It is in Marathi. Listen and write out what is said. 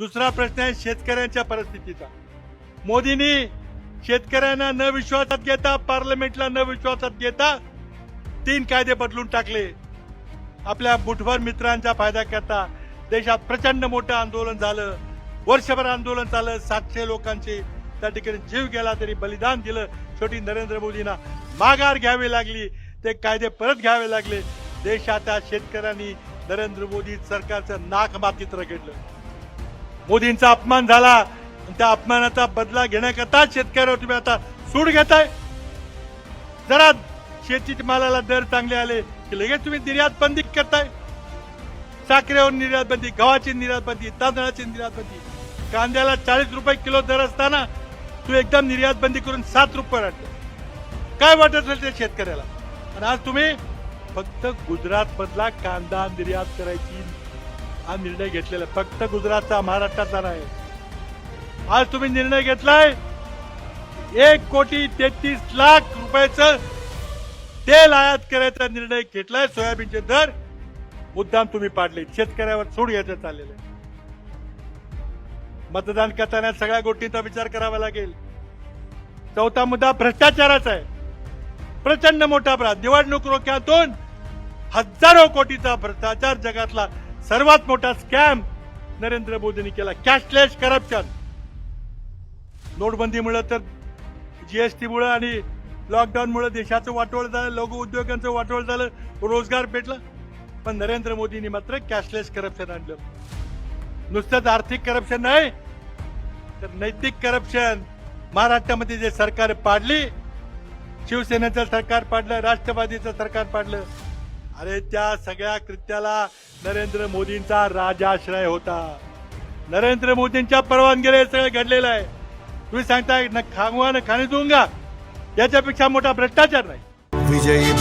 दुसरा प्रश्न आहे शेतकऱ्यांच्या परिस्थितीचा. मोदींनी शेतकऱ्यांना न विश्वासात घेता पार्लमेंटला न विश्वासात घेता तीन कायदे बदलून टाकले. आपल्या बुटभर मित्रांचा फायदा करता देशात प्रचंड मोठं आंदोलन झालं. वर्षभर आंदोलन झालं सातशे लोकांचे त्या ठिकाणी जीव गेला तरी बलिदान दिलं. शेवटी नरेंद्र मोदींना माघार घ्यावी लागली. ते कायदे परत घ्यावे लागले. देशाच्या शेतकऱ्यांनी नरेंद्र मोदी सरकारचं नाक मातीत रगडलं. मोदींचा अपमान झाला. त्या अपमानाचा बदला घेण्याकरता शेतकऱ्यावर तुम्ही आता सूड घेताय. जरा शेतीच्या मालाला दर चांगले आले की लगेच तुम्ही निर्यात बंदी करताय. साखरेवर निर्यात बंदी गव्हाची निर्यात बंदी तांदळाची निर्यात बंदी. कांद्याला चाळीस रुपये किलो दर असताना तू एकदम निर्यात बंदी करून सात रुपये आणलं काय वाटत असेल त्या शेतकऱ्याला? आणि आज तुम्ही फक्त गुजरात मधला कांदा निर्यात करायची हा निर्णय घेतलेला फक्त गुजरातचा महाराष्ट्राचा नाही. आज तुम्ही निर्णय घेतलाय एक कोटी तेहतीस लाख रुपयाचं तेल आयात करायचा निर्णय घेतलाय. सोयाबीनचे दर मुद्दाम तुम्ही पाडले. शेतकऱ्यावर सूड घ्यायचं चाललेलं आहे. मतदान करताना सगळ्या गोष्टींचा विचार करावा लागेल. चौथा मुद्दा भ्रष्टाचाराचा आहे. प्रचंड मोठा अपराध. निवडणूक रोख्यातून हजारो कोटीचा भ्रष्टाचार जगातला. सर्वात मोठा स्कॅम नरेंद्र मोदींनी केला. कॅशलेस करप्शन नोटबंदीमुळे तर जीएसटी आणि लॉकडाऊनमुळे देशाचं वाटोळ झालं लघु उद्योगांचं वाटोळ झालं रोजगार भेटला पण नरेंद्र मोदींनी मात्र कॅशलेस करप्शन आणलं. नुसतंच आर्थिक करप्शन नाही तर नैतिक करप्शन महाराष्ट्रामध्ये जे सरकार पाडली शिवसेनेचं सरकार पाडलं राष्ट्रवादीचं सरकार पाडलं अरे त्या सगळ्या कृत्याला नरेंद्र मोदींचा राजाश्रय होता. नरेंद्र मोदींच्या परवानगीने हे सगळं घडलेलं आहे. तुम्ही सांगताय न खांगवा न खाणे दुंगा याच्यापेक्षा मोठा भ्रष्टाचार नाही. विजयी